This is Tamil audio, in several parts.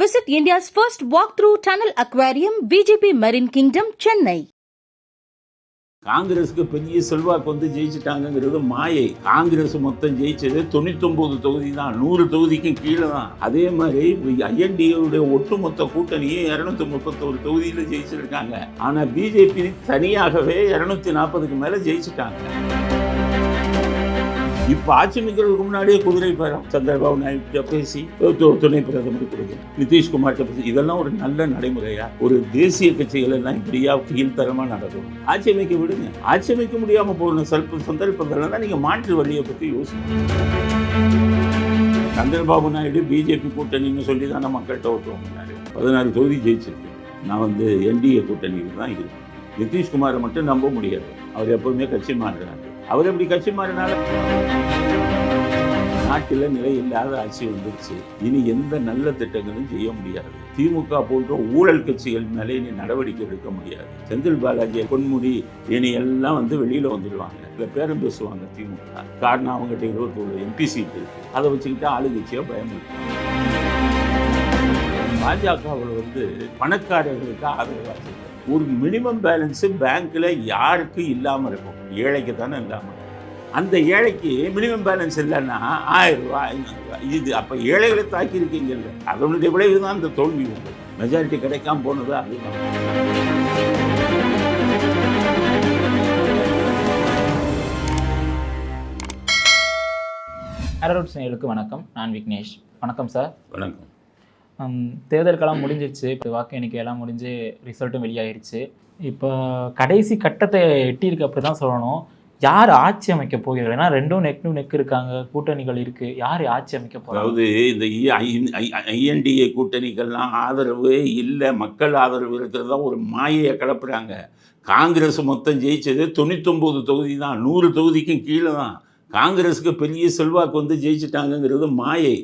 Visit India's first walk through tunnel aquarium VGP marine kingdom Chennai காங்கிரஸுக்கு பெரிய செல்வாக்கு வந்து ஜெயிச்சுட்டாங்கிறது மாயை. காங்கிரஸ் மொத்தம் ஜெயிச்சது தொண்ணூத்தொன்பது தொகுதி தான். நூறு தொகுதிக்கும் கீழே தான். அதே மாதிரி ஐஎன்டிஏவுடைய ஒட்டுமொத்த கூட்டணியும் இரநூத்தி முப்பத்தோரு தொகுதியில் ஜெயிச்சிருக்காங்க. ஆனால் பிஜேபி தனியாகவே இரநூத்தி நாற்பதுக்கு மேலே ஜெயிச்சுட்டாங்க. இப்ப ஆட்சி அமைக்கிறதுக்கு முன்னாடியே குதிரை பேரம் சந்திரபாபு நாயுடு பேசி துணை பிரதமர் கொடுக்குறேன் நிதிஷ்குமார் பேசி இதெல்லாம் ஒரு நல்ல நடைமுறையா? ஒரு தேசிய கட்சிகள் எல்லாம் இப்படியா கீழ்த்தரமா நடக்கும்? ஆட்சி அமைக்க விடுங்க. ஆட்சி அமைக்க முடியாம போன சிறப்பு சந்தர்ப்பங்கள் தான் நீங்க மாற்று வழியை பத்தி யோசிக்கணும் சந்திரபாபு நாயுடு பிஜேபி கூட்டணின்னு சொல்லி தானே மக்கள்கிட்ட ஓட்டு பதினாறு தொகுதி ஜெயிச்சிருக்கு. நான் வந்து என்டிஏ கூட்டணியில் தான் இருக்கேன். நிதிஷ்குமாரை மட்டும் நம்ப முடியாது. அவர் எப்பவுமே கட்சி மாறுறாரு. அவர் எப்படி கட்சி மாறினால நாட்டில் நிலை இல்லாத ஆட்சி வந்துருச்சு. இனி எந்த நல்ல திட்டங்களும் செய்ய முடியாது. திமுக போன்ற ஊழல் கட்சிகள் மேலே இனி நடவடிக்கை எடுக்க முடியாது. செந்தில் பாலாஜி பொன்முடி இனி எல்லாம் வந்து வெளியில வந்துடுவாங்க இல்லை பேரம் பேசுவாங்க திமுக. காரணம் அவங்ககிட்ட இருபத்தோரு எம்பி சீட்டு அதை வச்சுக்கிட்டு ஆளுங்கட்சியாக பயமுறுத்தாங்க பாஜகவில் வந்து பணக்காரர்களுக்கு ஆதரவாக ஒரு மினிமம் பேலன்ஸ் பேங்க்ல யாருக்கு இல்லாம இருக்கும்? ஏழைக்கு தானே இல்லாம இருக்கும். அந்த ஏழைக்கு மினிமம் பேலன்ஸ் இல்லைன்னா ஆயிரம் ரூபாய் இது அப்ப ஏழைகளை தாக்கி இருக்கீங்கல்ல அதனுடைய விளைவு தான் அந்த தோல்வி உண்டு. மெஜாரிட்டி கிடைக்காம போனது அதுதான் அரரோட் சேனலுக்கு வணக்கம். நான் விக்னேஷ். வணக்கம் சார். வணக்கம். தேர்தலுக்கெல்லாம் முடிஞ்சிருச்சு. இப்போ வாக்கு எண்ணிக்கையெல்லாம் முடிஞ்சு ரிசல்ட்டும் வெளியாயிருச்சு. இப்போ கடைசி கட்டத்தை எட்டியிருக்கு அப்படி தான் சொல்லணும். யார் ஆட்சி அமைக்க போகிறார்கள்? ஏன்னா ரெண்டும் நெக் டு நெக் இருக்காங்க. கூட்டணிகள் இருக்கு. யார் ஆட்சி அமைக்க போறாங்க? அதாவது இந்த ஐஎன்டிஏ கூட்டணிகள்லாம் ஆதரவு இல்லை. மக்கள் ஆதரவு இருக்கிறது தான் ஒரு மாயையை கிளப்புறாங்க. காங்கிரஸ் மொத்தம் ஜெயிச்சது தொண்ணூத்தொம்பது தொகுதி தான் நூறு தொகுதிக்கும் கீழே தான் காங்கிரஸுக்கு பெரிய செல்வாக்கு வந்து ஜெயிச்சிட்டாங்கங்கிறது மாயை.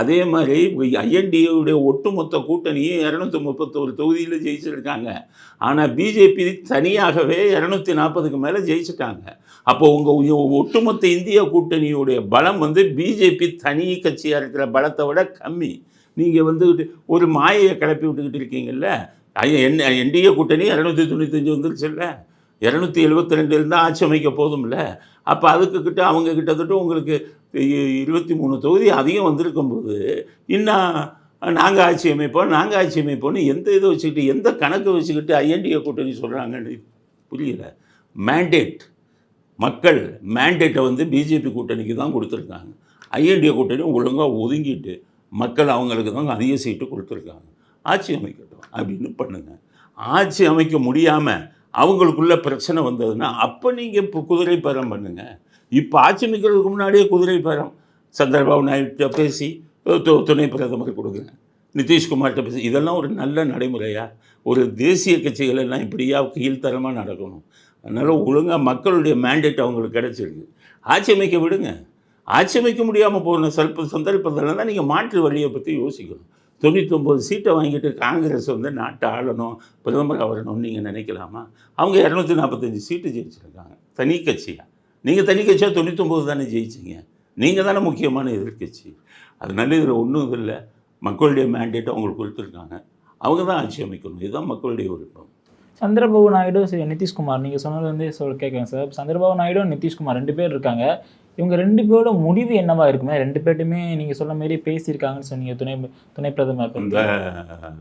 அதே மாதிரி ஐஎன்டிஏவுடைய ஒட்டுமொத்த கூட்டணியும் இரநூத்தி முப்பத்தோரு தொகுதியில் ஜெயிச்சிருக்காங்க. ஆனால் பிஜேபி தனியாகவே இரநூத்தி நாற்பதுக்கு மேலே ஜெயிச்சிட்டாங்க. அப்போ உங்கள் ஒட்டுமொத்த இந்திய கூட்டணியுடைய பலம் வந்து பிஜேபி தனி கட்சியாக இருக்கிற பலத்தை விட கம்மி. நீங்கள் வந்து ஒரு மாயையை கிளப்பி விட்டுக்கிட்டு இருக்கீங்கல்ல? என் என்டிஏ கூட்டணி இரநூத்தி தொண்ணூத்தஞ்சு வந்துருச்சுல்ல? இரநூத்தி எழுபத்தி ரெண்டு இருந்தால் ஆட்சி அமைக்க போதும்ல? அப்போ அதுக்கு கிட்ட அவங்க கிட்டத்தட்ட உங்களுக்கு இருபத்தி மூணு தொகுதி அதிகம் வந்திருக்கும்போது இன்னும் நாங்கள் ஆட்சி அமைப்போம் நாங்கள் ஆட்சி அமைப்போம்னு எந்த இதை வச்சுக்கிட்டு எந்த கணக்கு வச்சுக்கிட்டு ஐஎன்டிஏ கூட்டணி சொல்கிறாங்கன்னு புரியல. மேண்டேட் மக்கள் மேண்டேட்டை வந்து பிஜேபி கூட்டணிக்கு தான் கொடுத்துருக்காங்க. ஐஎன்டிஏ கூட்டணி ஒழுங்காக ஒதுங்கிட்டு மக்கள் அவங்களுக்கு தான் அதிக சீட்டு கொடுத்துருக்காங்க. ஆட்சி அமைக்கட்டும் அப்படின்னு பண்ணுங்கள் ஆட்சி அமைக்க முடியாமல் அவங்களுக்குள்ள பிரச்சனை வந்ததுன்னா அப்போ நீங்கள் இப்போ குதிரை பேரம் பண்ணுங்கள் இப்போ ஆட்சி அமைக்கிறதுக்கு முன்னாடியே குதிரை பேரம் சந்திரபாபு நாயுடு பேசி துணை பிரதமர் கொடுக்குறேன். நிதிஷ்குமார்கிட்ட பேசி இதெல்லாம் ஒரு நல்ல நடைமுறையா? ஒரு தேசிய கட்சிகள் எல்லாம் இப்படியா கீழ்த்தரமாக நடக்கணும்? அதனால் ஒழுங்காக மக்களுடைய மேண்டேட் அவங்களுக்கு கிடச்சிருக்கு. ஆட்சி அமைக்க விடுங்க. ஆட்சி அமைக்க முடியாமல் போன சல்ப சந்தர்ப்பத்தில் தான் நீங்கள் மாற்று வழியை பற்றி யோசிக்கணும். தொண்ணூத்தொம்பது சீட்டை வாங்கிட்டு காங்கிரஸ் வந்து நாட்டை ஆளணும் பிரதமர் ஆகணும்னு நீங்கள் நினைக்கலாமா? அவங்க இரநூத்தி நாற்பத்தஞ்சு சீட்டு ஜெயிச்சிருக்காங்க. தனி கட்சியாக நீங்கள் தனி கட்சியாக தொண்ணூத்தொம்பது தானே ஜெயிச்சிங்க. நீங்கள் தானே முக்கியமான எதிர்க்கட்சி. அதனால இதில் ஒன்றும் இல்லை. மக்களுடைய மேண்டேட் அவங்களுக்கு கொடுத்துருக்காங்க. அவங்க தான் ஆட்சி அமைக்கணும். இதுதான் மக்களுடைய விருப்பம். சந்திரபாபு நாயுடு சரி, நிதிஷ்குமார். நீங்கள் சொன்னது வந்து சொல் கேட்குறேன் சார். சந்திரபாபு நாயுடு நிதிஷ்குமார் ரெண்டு பேர் இருக்காங்க. இவங்க ரெண்டு பேரோட முடிவு என்னவா இருக்குமே? ரெண்டு பேர்ட்டுமே நீங்கள் சொன்ன மாதிரி பேசியிருக்காங்கன்னு சொன்னீங்க துணை துணை பிரதமர் இந்த.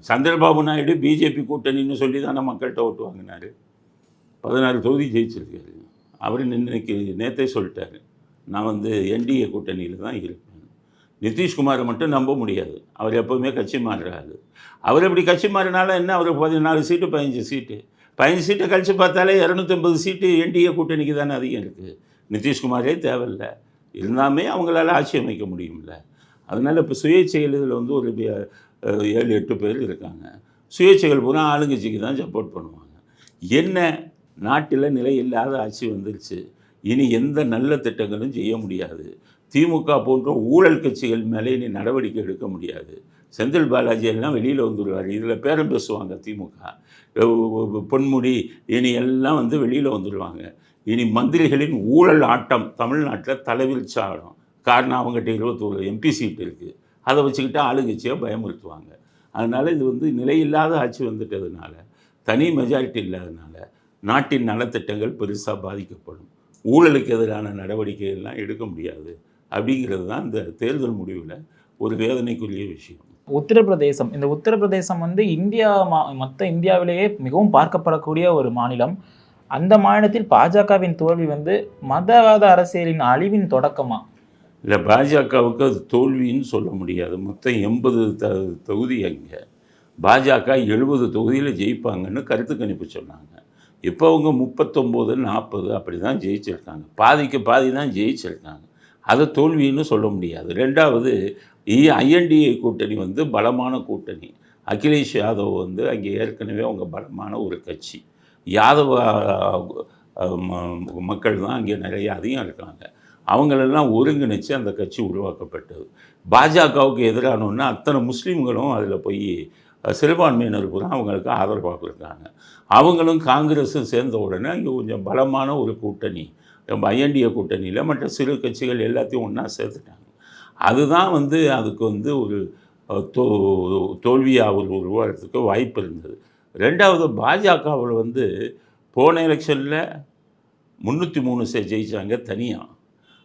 சந்திரபாபு நாயுடு பிஜேபி கூட்டணின்னு சொல்லி தானே மக்கள்கிட்ட ஓட்டு வாங்கினாரு. பதினாறு தொகுதி ஜெயிச்சிருக்காரு. அவர் இன்னைக்கு நேத்தே சொல்லிட்டாரு. நான் வந்து என்டிஏ கூட்டணியில் தான் இருப்பேன். நிதிஷ்குமாரை மட்டும் நம்ப முடியாது. அவர் எப்போவுமே கட்சி மாறுறாரு. அவர் இப்படி கட்சி மாறினாலும் என்ன? அவர் பதினாலு சீட்டு பதினஞ்சு சீட்டு. பதினஞ்சு சீட்டை கழிச்சு பார்த்தாலே இரநூத்தம்பது சீட்டு என்டிஏ கூட்டணிக்கு தானே அதிகம் இருக்குது நிதிஷ்குமாரே தேவையில்லை. இருந்தாமே அவங்களால ஆட்சி அமைக்க முடியும்ல. அதனால் இப்போ சுயேட்சைகள் இதில் வந்து ஒரு ஏழு எட்டு பேர் இருக்காங்க. சுயேட்சைகள் பூரா ஆளுங்கட்சிக்கு தான் சப்போர்ட் பண்ணுவாங்க. என்ன நாட்டில் நிலை இல்லாத ஆட்சி வந்துருச்சு. இனி எந்த நல்ல திட்டங்களும் செய்ய முடியாது. திமுக போன்ற ஊழல் கட்சிகள் மேலே இனி நடவடிக்கை எடுக்க முடியாது. செந்தில் பாலாஜி எல்லாம் வெளியில் வந்துடுவார் இதில் பேரம் பேசுவாங்க திமுக. பொன்முடி இனி எல்லாம் வந்து வெளியில் வந்துடுவாங்க இனி மந்திரிகளின் ஊழல் ஆட்டம் தமிழ்நாட்டில் தலைவில் ஆடும் காரணம் அவங்ககிட்ட இருபத்தோரு எம்பி சீட் இருக்குது அதை வச்சுக்கிட்டு ஆளுங்கட்சியை பயமுறுத்துவாங்க. அதனால் இது வந்து நிலையில்லாத ஆட்சி வந்துட்டதுனால தனி மெஜாரிட்டி இல்லாதனால நாட்டின் நலத்திட்டங்கள் பெருசாக பாதிக்கப்படும். ஊழலுக்கு எதிரான நடவடிக்கைகள்லாம் எடுக்க முடியாது. அப்படிங்கிறது தான் இந்த தேர்தல் முடிவில் ஒரு வேதனைக்குரிய விஷயம். உத்தரப்பிரதேசம். இந்த உத்தரப்பிரதேசம் வந்து இந்தியா மா மொத்த இந்தியாவிலேயே மிகவும் பார்க்கப்படக்கூடிய ஒரு மாநிலம். அந்த மாநிலத்தில் பாஜகவின் தோல்வி வந்து மதவாத அரசியலின் அழிவின் தொடக்கமா? இல்லை பாஜகவுக்கு அது தோல்வின்னு சொல்ல முடியாது. மொத்தம் எண்பது த தொகுதி அங்கே. பாஜக எழுபது தொகுதியில் ஜெயிப்பாங்கன்னு கருத்து கணிப்பு சொன்னாங்க. இப்போ அவங்க முப்பத்தொம்போது நாற்பது அப்படி தான் ஜெயிச்சிருக்காங்க. பாதிக்கு பாதி தான் ஜெயிச்சிருக்காங்க. அதை தோல்வின்னு சொல்ல முடியாது. ரெண்டாவது ஐஎன்டிஏ கூட்டணி வந்து பலமான கூட்டணி. அகிலேஷ் யாதவ் வந்து அங்கே ஏற்கனவே அவங்க பலமான ஒரு கட்சி. யாதவ ம- மக்கள் தான் அங்கே நிறைய அதிகம் இருக்காங்க. அவங்களெல்லாம் ஒருங்கிணைச்சு அந்த கட்சி உருவாக்கப்பட்டது. பாஜகவுக்கு எதிரானோன்னா அத்தனை முஸ்லீம்களும் அதில் போய் சிறுபான்மையினர் பூரா அவங்களுக்கு ஆதரவாக இருக்காங்க அவங்களும் காங்கிரஸும் சேர்ந்த உடனே இங்கே கொஞ்சம் பலமான ஒரு கூட்டணி ரொம்ப ஐஎன்டிஏ கூட்டணியில் மற்ற சிறு கட்சிகள் எல்லாத்தையும் ஒன்றா சேர்த்துட்டாங்க. அதுதான் வந்து அதுக்கு வந்து ஒரு தோ தோல்வியாக ஒரு உருவாகிறதுக்கு வாய்ப்பு இருந்தது. ரெண்டாவது பாஜகவில் வந்து போன எலெக்ஷனில் முந்நூற்றி மூணு சே ஜெயித்தாங்க தனியாக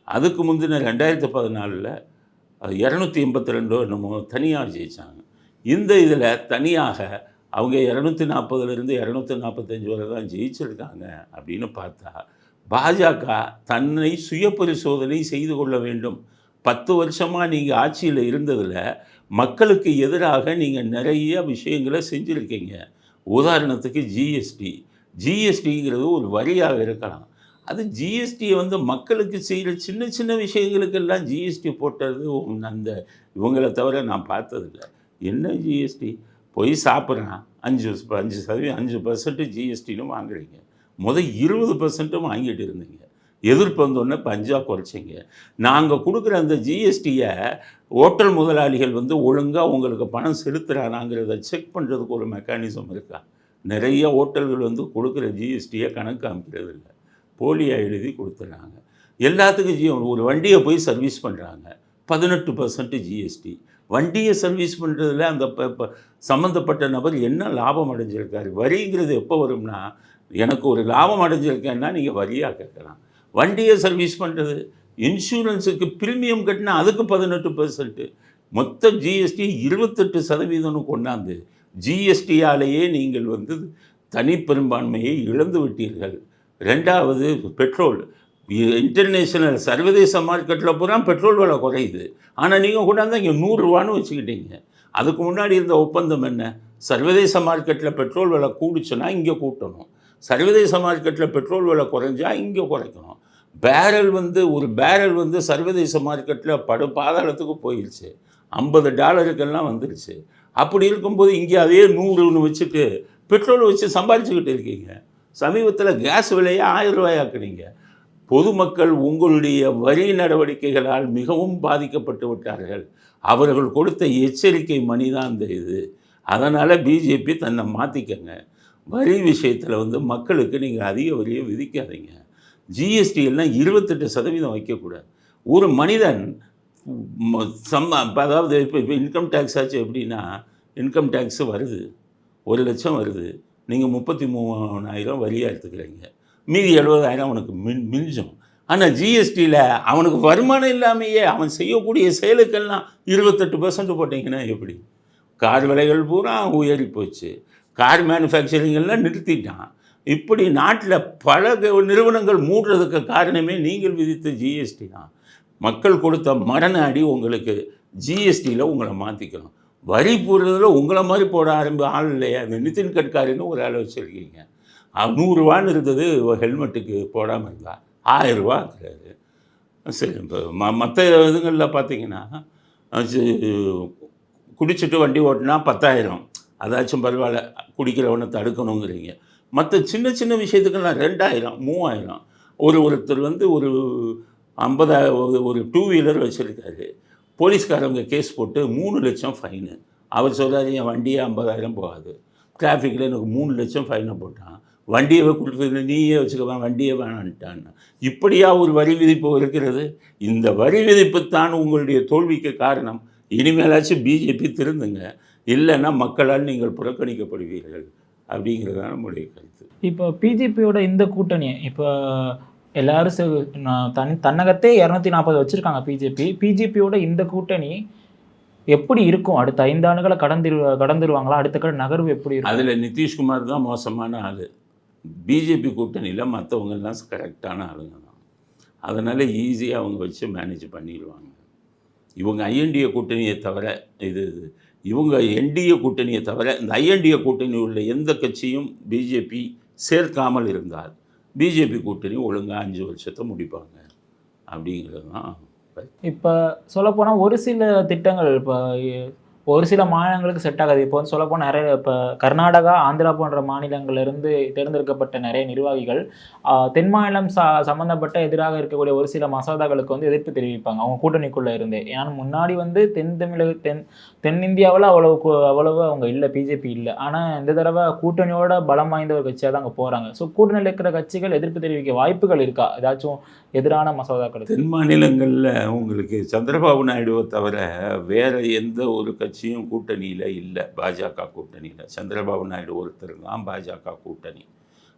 அதுக்கு முந்தின ரெண்டாயிரத்தி பதினாலில் இரநூத்தி எண்பத்தி ரெண்டோ என்னமோ தனியாக ஜெயித்தாங்க இந்த இதில் தனியாக அவங்க இரநூத்தி நாற்பதுலேருந்து இரநூத்தி நாற்பத்தஞ்சு வரை தான் ஜெயிச்சிருக்காங்க அப்படின்னு பார்த்தா பாஜக தன்னை சுய பரிசோதனை செய்து கொள்ள வேண்டும். பத்து வருஷமாக நீங்கள் ஆட்சியில் இருந்ததில் மக்களுக்கு எதிராக நீங்கள் நிறைய விஷயங்களை செஞ்சுருக்கீங்க. உதாரணத்துக்கு ஜிஎஸ்டி ஜிஎஸ்டிங்கிறது ஒரு வரியாக இருக்கலாம். அது ஜிஎஸ்டியை வந்து மக்களுக்கு செய்கிற சின்ன சின்ன விஷயங்களுக்கெல்லாம் ஜிஎஸ்டி போட்டது அந்த இவங்களை தவிர நான் பார்த்ததில்ல. என்ன ஜிஎஸ்டி போய் சாப்பிட்றான். அஞ்சு அஞ்சு சதவீதம் அஞ்சு பர்சன்ட்டு ஜிஎஸ்டின்னு வாங்குறீங்க. முதல் இருபது பர்சன்ட்டும் வாங்கிட்டு இருந்தீங்க. எதிர்ப்பு வந்தோடனே பஞ்சா குறைச்சிங்க. நாங்கள் கொடுக்குற அந்த ஜிஎஸ்டியை ஓட்டல் முதலாளிகள் வந்து ஒழுங்காக உங்களுக்கு பணம் செலுத்துகிறானாங்கிறத செக் பண்ணுறதுக்கு ஒரு மெக்கானிசம் இருக்கா? நிறைய ஓட்டல்கள் வந்து கொடுக்குற ஜிஎஸ்டியை கணக்கு காமிக்கிறது இல்லை. போலியாக எழுதி கொடுத்துட்றாங்க எல்லாத்துக்கும் ஜி ஒரு வண்டியை போய் சர்வீஸ் பண்ணுறாங்க பதினெட்டு பர்சன்ட்டு ஜிஎஸ்டி வண்டியை சர்வீஸ் பண்ணுறதுல அந்த ப- ப- சம்மந்தப்பட்ட நபர் என்ன லாபம் அடைஞ்சிருக்காரு? வரிங்கிறது எப்போ வரும்னா எனக்கு ஒரு லாபம் அடைஞ்சிருக்கேன்னா நீங்கள் வரியாக கேட்கலாம். வண்டியை சர்வீஸ் பண்ணுறது இன்சூரன்ஸுக்கு ப்ரீமியம் கட்டினா அதுக்கு பதினெட்டு பர்சன்ட்டு மொத்த ஜிஎஸ்டி இருபத்தெட்டு சதவீதம்னு கொண்டாந்து ஜிஎஸ்டியாலேயே நீங்கள் வந்து தனிப்பெரும்பான்மையை இழந்து விட்டீர்கள். ரெண்டாவது பெட்ரோல். இன்டர்நேஷனல் சர்வதேச மார்க்கெட்டில் பூரா பெட்ரோல் விலை குறையுது. ஆனால் நீங்கள் கொண்டாந்து இங்கே நூறுரூவான்னு வச்சுக்கிட்டீங்க. அதுக்கு முன்னாடி இருந்த ஒப்பந்தம் என்ன? சர்வதேச மார்க்கெட்டில் பெட்ரோல் விலை கூடுச்சுன்னா இங்கே கூட்டணும். சர்வதேச மார்க்கெட்டில் பெட்ரோல் விலை குறைஞ்சா இங்கே குறைக்கணும். பேரல் வந்து ஒரு பேரல் வந்து சர்வதேச மார்க்கெட்டில் படு பாதாளத்துக்கு போயிடுச்சு ஐம்பது டாலருக்கெல்லாம் வந்துருச்சு. அப்படி இருக்கும்போது இங்கே அதே நூறுன்னு வச்சுட்டு பெட்ரோல் வச்சு சம்பாரிச்சுக்கிட்டு இருக்கீங்க. சமீபத்தில் கேஸ் விலையை ஆயிரம் ரூபாயாக்குனீங்க பொதுமக்கள் உங்களுடைய வரி நடவடிக்கைகளால் மிகவும் பாதிக்கப்பட்டு விட்டார்கள். அவர்கள் கொடுத்த எச்சரிக்கை மணி தான் இந்த இது. அதனால் பிஜேபி தன்னை மாற்றிக்கங்க வரி விஷயத்தில் வந்து மக்களுக்கு நீங்கள் அதிக வரியை விதிக்காதீங்க. ஜிஎஸ்டி எல்லாம் இருபத்தெட்டு சதவீதம் வைக்கக்கூடாது. ஒரு மனிதன் சம் அதாவது இப்போ இப்போ இன்கம் டேக்ஸ் ஆச்சு எப்படின்னா இன்கம் டேக்ஸு வருது. ஒரு லட்சம் வருது. நீங்கள் முப்பத்தி மூணாயிரம் வரியாக எடுத்துக்கிறீங்க. மீதி எழுபதாயிரம் அவனுக்கு மின் மிஞ்சும். ஆனால் ஜிஎஸ்டியில் அவனுக்கு வருமானம் இல்லாமையே அவன் செய்யக்கூடிய செயலுக்கெல்லாம் இருபத்தெட்டு பர்சன்ட் போட்டிங்கன்னா எப்படி? கார் விலைகள் பூரா உயரி போச்சு. கார் மேனுஃபேக்சரிங்கெல்லாம் நிறுத்திட்டான். இப்படி நாட்டில் பல நிறுவனங்கள் மூடுறதுக்கு காரணமே நீங்கள் விதித்த ஜிஎஸ்டி தான். மக்கள் கொடுத்த மரண அடி உங்களுக்கு ஜிஎஸ்டியில் உங்களை மாற்றிக்கணும் வரி போடுறதுல உங்களை மாதிரி போட ஆரம்பி ஆள் இல்லையா? இந்த நிதின் கட்காரின்னு ஒரு ஆள் வச்சுருக்கீங்க. நூறுரூவான்னு இருந்தது ஹெல்மெட்டுக்கு போடாமல் இருந்தா. ஆயிரரூவா கிடையாது சரி இப்போ ம மற்ற இதுங்களில் பார்த்தீங்கன்னா அது குடிச்சிட்டு வண்டி ஓட்டினா பத்தாயிரம். அதாச்சும் பரவாயில்ல குடிக்கிறவனை தடுக்கணுங்கிறீங்க. மற்ற சின்ன சின்ன விஷயத்துக்கெல்லாம் ரெண்டாயிரம் மூவாயிரம். ஒரு ஒருத்தர் வந்து ஒரு ஐம்பதாயிரம் ஒரு- டூ வீலர் வச்சுருக்காரு. போலீஸ்காரங்க கேஸ் போட்டு மூணு லட்சம் ஃபைனு. அவர் சொல்றாரு என் வண்டியே ஐம்பதாயிரம் போகாது. டிராஃபிக்கில் எனக்கு மூணு லட்சம் ஃபைனை போட்டான். வண்டியை கொடுத்து நீயே வச்சுக்கவா வண்டியே வேணான்ட்டான்னு இப்படியா ஒரு வரி விதிப்பு இருக்கிறது? இந்த வரி விதிப்பு தான் உங்களுடைய தோல்விக்கு காரணம். இனிமேலாச்சும் பிஜேபி திருந்துங்க. இல்லைன்னா மக்களால் நீங்கள் புறக்கணிக்கப்படுவீர்கள். அப்படிங்கிறது தான் நம்முடைய கருத்து. இப்போ பிஜேபியோட இந்த கூட்டணி இப்போ எல்லாரும் தனி தன்னகத்தே இரநூத்தி நாற்பது வச்சிருக்காங்க பிஜேபி பிஜேபியோட இந்த கூட்டணி எப்படி இருக்கும்? அடுத்த ஐந்து ஆண்டுகளை கடந்துரு கடந்துருவாங்களா? அடுத்த கட நகர்வு எப்படி இருக்கும்? அதில் நிதிஷ்குமார் தான் மோசமான ஆள். பிஜேபி கூட்டணியில் மற்றவங்க எல்லாம் கரெக்டான ஆளுங்க தான். அதனால் ஈஸியாக அவங்க வச்சு மேனேஜ் பண்ணிடுவாங்க. இவங்க ஐஎன்டிஏ கூட்டணியை தவிர இது இவங்க என்டிஏ கூட்டணியை தவிர இந்த ஐஎன்டிஏ கூட்டணி உள்ள எந்த கட்சியும் பிஜேபி சேர்க்காமல் இருந்தால் பிஜேபி கூட்டணி ஒழுங்காக அஞ்சு வருஷத்தை முடிப்பாங்க. அப்படிங்கிறது தான். இப்போ சொல்லப்போனால் ஒரு சில திட்டங்கள் இப்போ ஒரு சில மாநிலங்களுக்கு செட் ஆகாது. இப்போ வந்து சொல்லப்போனால் நிறைய இப்போ கர்நாடகா ஆந்திரா போன்ற மாநிலங்களிலிருந்து தேர்ந்தெடுக்கப்பட்ட நிறைய நிர்வாகிகள் தென் மாநிலம் ச சம்மந்தப்பட்ட எதிராக இருக்கக்கூடிய ஒரு சில மசோதாக்களுக்கு வந்து எதிர்ப்பு தெரிவிப்பாங்க. அவங்க கூட்டணிக்குள்ளே இருந்தே. ஏன்னா முன்னாடி வந்து தென் தமிழக தென் தென்னிந்தியாவில் அவ்வளவு அவ்வளவு அவங்க இல்லை பிஜேபி இல்லை. ஆனால் இந்த தடவை கூட்டணியோட பலம் வாய்ந்த ஒரு கட்சியாக தான் அங்கே போகிறாங்க ஸோ கூட்டணியில் இருக்கிற கட்சிகள் எதிர்ப்பு தெரிவிக்க வாய்ப்புகள் இருக்கா? ஏதாச்சும் எதிரான மசோதாக்கள் தென் மாநிலங்களில் உங்களுக்கு சந்திரபாபு நாயுடுவை தவிர வேறு எந்த ஒரு கட்சியும் கூட்டணியில் இல்லை. பாஜக கூட்டணியில். சந்திரபாபு நாயுடு ஒருத்தர் தான் பாஜக கூட்டணி.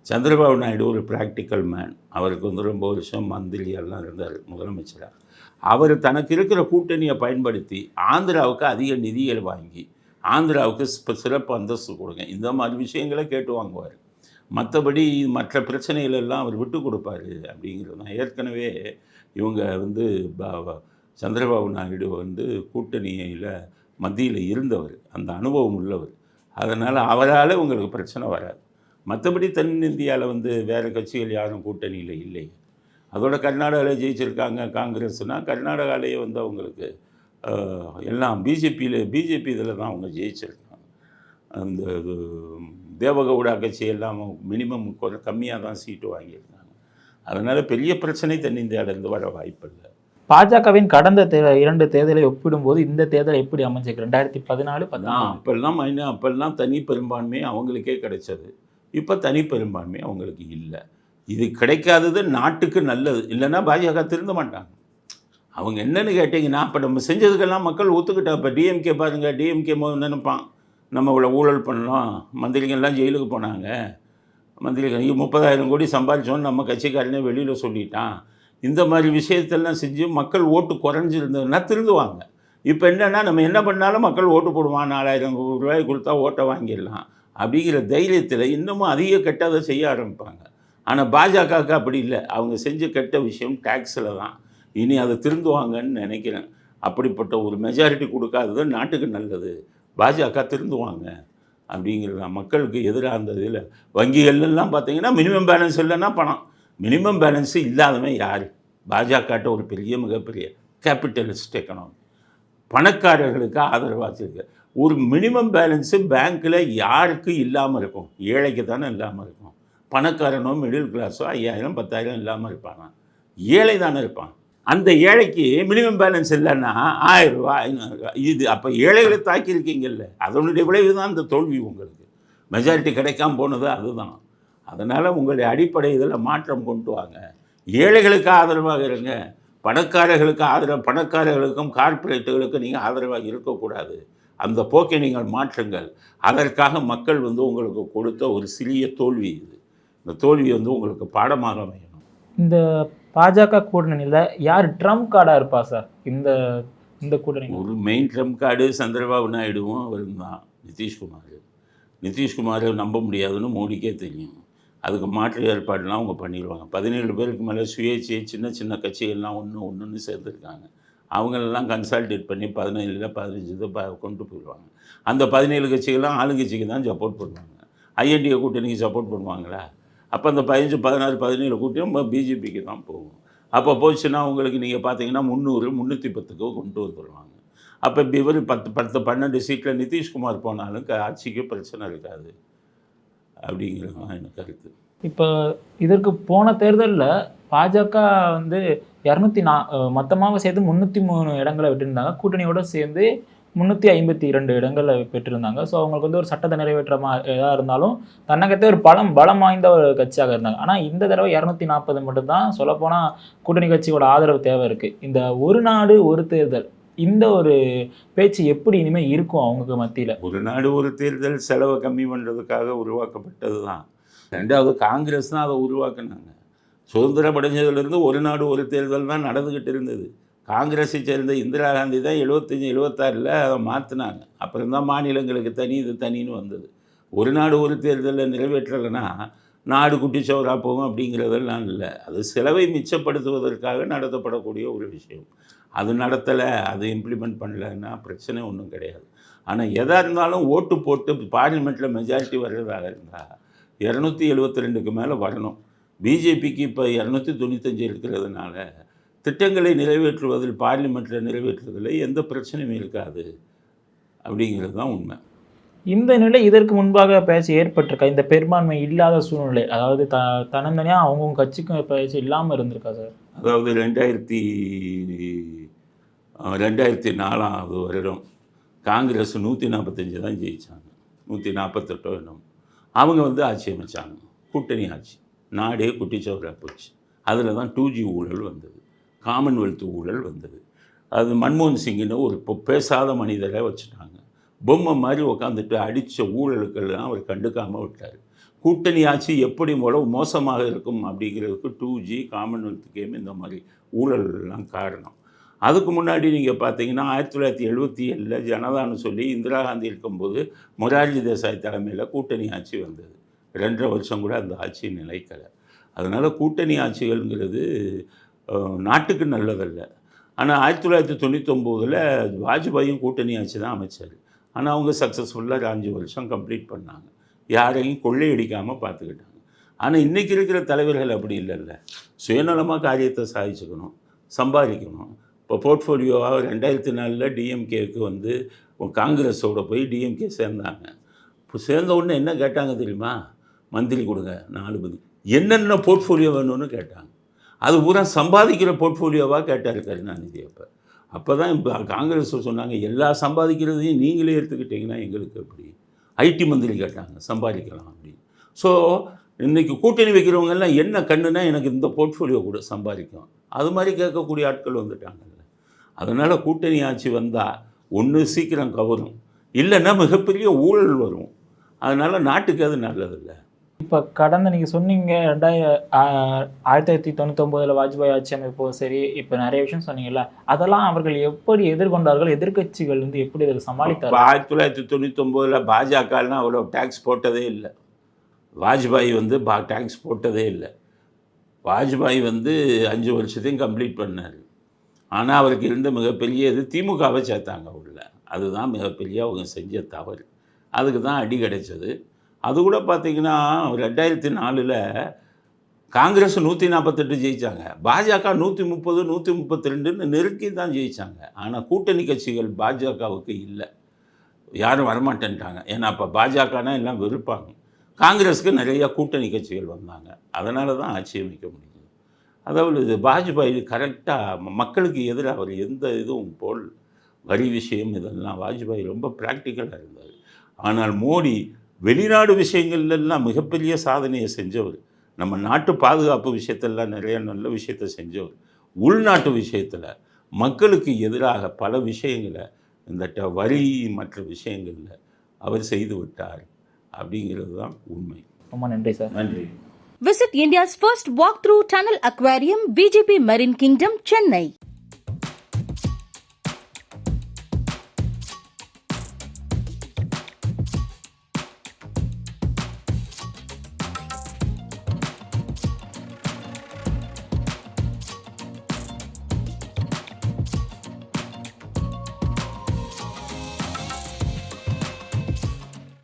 சந்திரபாபு நாயுடு ஒரு ப்ராக்டிக்கல் மேன் அவருக்கு வந்து ரொம்ப வருஷம் மந்திரி எல்லாம் இருந்தார் முதலமைச்சராக அவர் தனக்கு இருக்கிற கூட்டணியை பயன்படுத்தி ஆந்திராவுக்கு அதிக நிதிகள் வாங்கி ஆந்திராவுக்கு சிறப்பு அந்தஸ்து கொடுங்க. இந்த மாதிரி விஷயங்களை கேட்டு வாங்குவார். மற்றபடி மற்ற பிரச்சனைகளெல்லாம் அவர் விட்டு கொடுப்பார் அப்படிங்கிறது தான். ஏற்கனவே இவங்க வந்து சந்திரபாபு நாயுடு வந்து கூட்டணியில் மத்தியில் இருந்தவர். அந்த அனுபவம் உள்ளவர். அதனால் அவரால் உங்களுக்கு பிரச்சனை வராது. மற்றபடி தென்னிந்தியாவில் வந்து வேறு கட்சிகள் யாரும் கூட்டணியில் இல்லை. அதோட கர்நாடகாவில் ஜெயிச்சிருக்காங்க காங்கிரஸ்னால் கர்நாடகாலேயே வந்து அவங்களுக்கு எல்லாம் பிஜேபியில் பிஜேபி இதில் தான் அவங்க ஜெயிச்சிருக்காங்க. அந்த இது, தேவகவுடா கட்சி எல்லாம் மினிமம் கம்மியாக தான் சீட்டு வாங்கியிருக்காங்க. அதனால் பெரிய பிரச்சனை தென்னிந்தியாவிலேருந்து வர வாய்ப்பில்லை. பாஜகவின் கடந்த தே இரண்டு தேர்தலை ஒப்பிடும்போது இந்த தேர்தல் எப்படி அமைஞ்சிருக்கு? ரெண்டாயிரத்தி பதினாலு பதினாலு அப்பெல்லாம் மைனா அப்பெல்லாம் தனி பெரும்பான்மை அவங்களுக்கே கிடைச்சது. இப்போ தனி பெரும்பான்மை அவங்களுக்கு இல்லை. இது கிடைக்காதது நாட்டுக்கு நல்லது. இல்லைன்னா பாஜக திருந்த மாட்டாங்க. அவங்க என்னன்னு கேட்டிங்கன்னா இப்போ நம்ம செஞ்சதுக்கெல்லாம் மக்கள் ஒத்துக்கிட்டா இப்போ டிஎம்கே பாருங்கள் டிஎம்கே நினைப்பான் நம்ம இவ்வளோ ஊழல் பண்ணோம் மந்திரிகள்லாம் ஜெயிலுக்கு போனாங்க. மந்திரிகள் ஐயோ, முப்பதாயிரம் கோடி சம்பாதிச்சோன்னு நம்ம கட்சிக்காரனே வெளியில் சொல்லிட்டான். இந்த மாதிரி விஷயத்தெல்லாம் செஞ்சு மக்கள் ஓட்டு குறைஞ்சிருந்ததுன்னா திருந்துவாங்க. இப்போ என்னென்னா நம்ம என்ன பண்ணாலும் மக்கள் ஓட்டு போடுவான். நாலாயிரம் ரூபாய் கொடுத்தா ஓட்டை வாங்கிடலாம். அப்படிங்கிற தைரியத்தில் இன்னமும் அதிக கெட்டதை செய்ய ஆரம்பிப்பாங்க. ஆனால் பாஜகவுக்கு அப்படி இல்லை. அவங்க செஞ்ச கெட்ட விஷயம் டேக்ஸில் தான். இனி அதை திருந்துவாங்கன்னு நினைக்கிறேன். அப்படிப்பட்ட ஒரு மெஜாரிட்டி கொடுக்காதது நாட்டுக்கு நல்லது. பாஜக திருந்துவாங்க அப்படிங்கிறது மக்களுக்கு எதிராக அந்த இதில். வங்கிகள்லாம் பார்த்தீங்கன்னா மினிமம் பேலன்ஸ் இல்லைன்னா பணம். மினிமம் பேலன்ஸ் இல்லாதவன் யார்? பாஜகட்ட ஒரு பெரிய மிகப்பெரிய கேபிட்டலிஸ்ட் எக்கனாமி பணக்காரர்களுக்கு ஆதரவாக வச்சிருக்கு ஒரு மினிமம் பேலன்ஸு பேங்க்கில் யாருக்கு இல்லாமல் இருக்கும்? ஏழைக்கு தானே இல்லாமல் இருக்கும். பணக்காரனோ மிடில் கிளாஸோ ஐயாயிரம் பத்தாயிரம் இல்லாமல் இருப்பாங்க ஏழை தானே இருப்பான். அந்த ஏழைக்கு மினிமம் பேலன்ஸ் இல்லைன்னா ஆயிரம் ரூபா ஐநூறுரூவா இது அப்போ ஏழைகளை தாக்கியிருக்கீங்கல்ல. அதனுடைய விளைவு தான் இந்த தோல்வி உங்களுக்கு. மெஜாரிட்டி கிடைக்காம போனது அதுதான். அதனால் உங்களுடைய அடிப்படை இதில் மாற்றம் கொண்டு வாங்க. ஏழைகளுக்கு ஆதரவாக இருங்க. பணக்காரர்களுக்கு ஆதரவு பணக்காரர்களுக்கும் கார்ப்பரேட்டுகளுக்கும் நீங்கள் ஆதரவாக இருக்கக்கூடாது. அந்த போக்கை நீங்கள் மாற்றுங்கள். அதற்காக மக்கள் வந்து உங்களுக்கு கொடுத்த ஒரு சிறிய தோல்வி இது. இந்த தோல்வி வந்து உங்களுக்கு பாடமாக அமையணும். இந்த பாஜக கூட்டணியில் யார் ட்ரம்ப் கார்டாக இருப்பா சார்? இந்த இந்த கூட்டணி ஒரு மெயின் ட்ரம்ப் கார்டு சந்திரபாபு நாயுடுவும் அவரும் தான் நிதிஷ்குமார். நிதிஷ்குமாரை நம்ப முடியாதுன்னு மோடிக்கே தெரியும். அதுக்கு மாற்று ஏற்பாடுலாம் அவங்க பண்ணிடுவாங்க. பதினேழு பேருக்கு மேலே சுயேட்சை சின்ன சின்ன கட்சிகள்லாம் ஒன்று ஒன்றுன்னு சேர்ந்துருக்காங்க அவங்களெல்லாம் கன்சால்டேட் பண்ணி பதினேழுல பதினஞ்சு இதை ப கொண்டு போயிடுவாங்க. அந்த பதினேழு கட்சிகள்லாம் ஆளுங்கட்சிக்கு தான் சப்போர்ட் பண்ணுவாங்க ஐஎன்டிஏ கூட்டணிக்கு சப்போர்ட் பண்ணுவாங்களா? அப்போ அந்த பதினஞ்சு பதினாறு பதினேழு கூட்டியும் பிஜேபிக்கு தான் போகும். அப்போ போச்சுன்னா உங்களுக்கு நீங்கள் பார்த்தீங்கன்னா முந்நூறு முந்நூற்றி பத்துக்கு கொண்டு வந்துடுவாங்க அப்போ இவர் பத்து பத்து பன்னெண்டு சீட்டில் நிதிஷ்குமார் போனாலும் க- ஆட்சிக்கு பிரச்சனை இருக்காது. அப்படிங்கிறது தான் எனக்கு கருத்து. இப்போ இதற்கு போன தேர்தலில் பாஜக வந்து இரநூத்தி நா மொத்தமாக சேர்த்து முந்நூற்றி மூணு இடங்களை விட்டுருந்தாங்க. கூட்டணியோட சேர்ந்து முந்நூற்றி ஐம்பத்தி இரண்டு இடங்களில் பெற்றிருந்தாங்க. ஸோ அவங்களுக்கு வந்து ஒரு சட்டத்தை நிறைவேற்றமாக எதாக இருந்தாலும் தன்னகத்தே ஒரு பலம் பலம் வாய்ந்த ஒரு கட்சியாக இருந்தாங்க. ஆனால் இந்த தடவை இரநூத்தி நாற்பது மட்டும்தான் சொல்லப்போனால் கூட்டணி கட்சியோட ஆதரவு தேவை இருக்குது இந்த ஒரு நாடு ஒரு தேர்தல் இந்த ஒரு பேச்சு எப்படி இனிமேல் இருக்கும் அவங்களுக்கு மத்தியில்? ஒரு நாடு ஒரு தேர்தல் செலவை கம்மி பண்ணுறதுக்காக உருவாக்கப்பட்டது தான் ரெண்டாவது காங்கிரஸ் தான் அதை உருவாக்குனாங்க. சுதந்திரம் அடைஞ்சதுலேருந்து ஒரு நாடு ஒரு தேர்தல் தான் நடந்துக்கிட்டு இருந்தது. காங்கிரஸை சேர்ந்த இந்திரா காந்தி தான் எழுபத்தஞ்சி எழுபத்தாறில் அதை மாற்றினாங்க அப்புறம் தான் மாநிலங்களுக்கு தனி இது தனின்னு வந்தது. ஒரு நாடு ஒரு தேர்தலில் நிறைவேற்றலைன்னா நாடு குட்டிச்சவராக போகும் அப்படிங்கிறதெல்லாம் இல்லை. அது செலவை மிச்சப்படுத்துவதற்காக நடத்தப்படக்கூடிய ஒரு விஷயம். அது நடத்தலை அது இம்ப்ளிமெண்ட் பண்ணலைன்னா பிரச்சனை ஒன்றும் கிடையாது. ஆனால் எதாக இருந்தாலும் ஓட்டு போட்டு பார்லிமெண்ட்டில் மெஜாரிட்டி வர்றதாக இருந்தால் இரநூத்தி எழுபத்தி ரெண்டுக்கு மேலே வரணும். பிஜேபிக்கு இப்போ இரநூத்தி தொண்ணூத்தஞ்சு இருக்கிறதுனால திட்டங்களை நிறைவேற்றுவதில் பார்லிமெண்ட்டில் நிறைவேற்றுவதில் எந்த பிரச்சனையும் இருக்காது. அப்படிங்கிறது தான் உண்மை. இந்த நிலை இதற்கு முன்பாக பேச்சு ஏற்பட்டிருக்கா? இந்த பெரும்பான்மை இல்லாத சூழ்நிலை அதாவது த தனந்தனியாக அவங்கவுங்க கட்சிக்கும் பேச்சு இல்லாமல் இருந்திருக்கா சார்? அதாவது ரெண்டாயிரத்தி ரெண்டாயிரத்தி நாலாவது வருடம் காங்கிரஸ் நூற்றி நாற்பத்தஞ்சு தான் ஜெயித்தாங்க நூற்றி நாற்பத்தெட்டோ என்னமோ. அவங்க வந்து ஆட்சி அமைச்சாங்க. கூட்டணி ஆட்சி. நாடே குட்டிச்சவராக போச்சு. அதில் தான் டூ ஜி ஊழல் வந்தது. காமன்வெல்த் ஊழல் வந்தது. அது மன்மோகன் சிங்கின்னு ஒரு இப்போ பேசாத மனிதரை வச்சுட்டாங்க. பொம்மை மாதிரி உட்காந்துட்டு அடித்த ஊழலுக்கெல்லாம் அவர் கண்டுக்காமல் விட்டார். கூட்டணி ஆட்சி எப்படி எவ்வளவு மோசமாக இருக்கும் அப்படிங்கிறதுக்கு டூ ஜி காமன்வெல்த் கேம் இந்த மாதிரி ஊழல்லாம் காரணம். அதுக்கு முன்னாடி நீங்கள் பார்த்தீங்கன்னா ஆயிரத்தி தொள்ளாயிரத்தி எழுபத்தி ஏழில் ஜனதான்னு சொல்லி இந்திரா காந்தி இருக்கும்போது மொரார்ஜி தேசாய் தலைமையில் கூட்டணி ஆட்சி வந்தது. ரெண்டரை வருஷம் கூட அந்த ஆட்சி நிலைக்கலை. அதனால் கூட்டணி ஆட்சிகள்ங்கிறது நாட்டுக்கு நல்லதல்ல. ஆனால் ஆயிரத்தி தொள்ளாயிரத்தி தொண்ணூத்தொம்போதில் வாஜ்பாயும் கூட்டணி ஆட்சி தான் அமைச்சார். ஆனால் அவங்க சக்ஸஸ்ஃபுல்லாக அஞ்சு வருஷம் கம்ப்ளீட் பண்ணாங்க. யாரையும் கொள்ளையடிக்காமல் பார்த்துக்கிட்டாங்க. ஆனால் இன்றைக்கி இருக்கிற தலைவர்கள் அப்படி இல்லைல்ல. சுயநலமாக காரியத்தை சாதிச்சுக்கணும் சம்பாதிக்கணும். இப்போ போர்ட்ஃபோலியோவாக ரெண்டாயிரத்தி நாலில் டிஎம்கேக்கு வந்து காங்கிரஸோட போய் டிஎம்கே சேர்ந்தாங்க. இப்போ சேர்ந்த உடனே என்ன கேட்டாங்க தெரியுமா? மந்திரி கொடுங்க நாலு மந்திரி என்னென்ன போர்ட்ஃபோலியோ வேணும்னு கேட்டாங்க. அது பூரா சம்பாதிக்கிற போர்ட்ஃபோலியோவாக கேட்டார் கருணாநிதி அப்போ. அப்போ தான் இப்போ காங்கிரஸ் சொன்னாங்க எல்லா சம்பாதிக்கிறதையும் நீங்களே எடுத்துக்கிட்டிங்கன்னா எங்களுக்கு எப்படி? ஐடி மந்திரி கேட்டாங்க சம்பாதிக்கலாம் அப்படின்னு. ஸோ இன்றைக்கி கூட்டணி வைக்கிறவங்கெல்லாம் என்ன கண்ணுனா எனக்கு இந்த போர்ட்ஃபோலியோ கூட சம்பாதிக்கும். அது மாதிரி கேட்கக்கூடிய ஆட்கள் வந்துட்டாங்கல்ல. அதனால் கூட்டணி ஆட்சி வந்தால் ஒன்று சீக்கிரம் கவரும். இல்லைன்னா மிகப்பெரிய ஊழல் வரும். அதனால் நாட்டுக்கு அது நல்லதில்லை. இப்போ கடந்த நீங்கள் சொன்னீங்க ரெண்டாயிர ஆயிரத்தி தொள்ளாயிரத்தி தொண்ணூத்தொம்பதில் வாஜ்பாய் ஆட்சி அமைப்போ சரி இப்போ நிறைய விஷயம் சொன்னீங்கல்ல அதெல்லாம் அவர்கள் எப்படி எதிர்கொண்டார்கள்? எதிர்க்கட்சிகள் வந்து எப்படி அதை சமாளித்தார் ஆயிரத்தி தொள்ளாயிரத்தி தொண்ணூத்தொம்பதில் பாஜகலாம் அவ்வளோ டேக்ஸ் போட்டதே இல்லை. வாஜ்பாய் வந்து பா டேக்ஸ் போட்டதே இல்லை. வாஜ்பாய் வந்து அஞ்சு வருஷத்தையும் கம்ப்ளீட் பண்ணார். ஆனால் அவருக்கு இருந்த மிகப்பெரிய இது திமுகவை சேர்த்தாங்க உள்ள. அதுதான் மிகப்பெரிய அவங்க செஞ்ச தவறு. அதுக்கு தான் அடி கிடைச்சது. அது கூட பார்த்தீங்கன்னா ரெண்டாயிரத்தி நாலில் காங்கிரஸ் நூற்றி நாற்பத்தெட்டு ஜெயித்தாங்க பாஜக நூற்றி முப்பது நூற்றி முப்பத்தி ரெண்டுன்னு நெருக்கி தான் ஜெயித்தாங்க ஆனால் கூட்டணி கட்சிகள் பாஜகவுக்கு இல்லை. யாரும் வரமாட்டேன்ட்டாங்க. ஏன்னா அப்போ பாஜகனா எல்லாம் வெறுப்பாங்க. காங்கிரஸுக்கு நிறையா கூட்டணி கட்சிகள் வந்தாங்க. அதனால தான் ஆட்சி அமைக்க அதாவது இது வாஜ்பாய் கரெக்டாக மக்களுக்கு எதிராக அவர் எந்த இதுவும் போல் வரி விஷயம் இதெல்லாம். வாஜ்பாய் ரொம்ப ப்ராக்டிக்கலாக இருந்தார். ஆனால் மோடி வெளிநாடு விஷயங்கள்லாம் மிகப்பெரிய சாதனையை செஞ்சவர். நம்ம நாட்டு பாதுகாப்பு விஷயத்தெல்லாம் நிறைய நல்ல விஷயத்தை செஞ்சவர். உள்நாட்டு விஷயத்தில் மக்களுக்கு எதிராக பல விஷயங்களை இந்த ட- வரி மற்ற விஷயங்களில் அவர் செய்து விட்டார் அப்படிங்கிறது தான் உண்மை. ரொம்ப நன்றி சார். நன்றி. Visit India's first walkthrough tunnel aquarium, VGP Marine Kingdom, Chennai.